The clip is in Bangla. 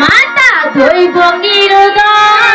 মাতা ধৈব নিরুদয়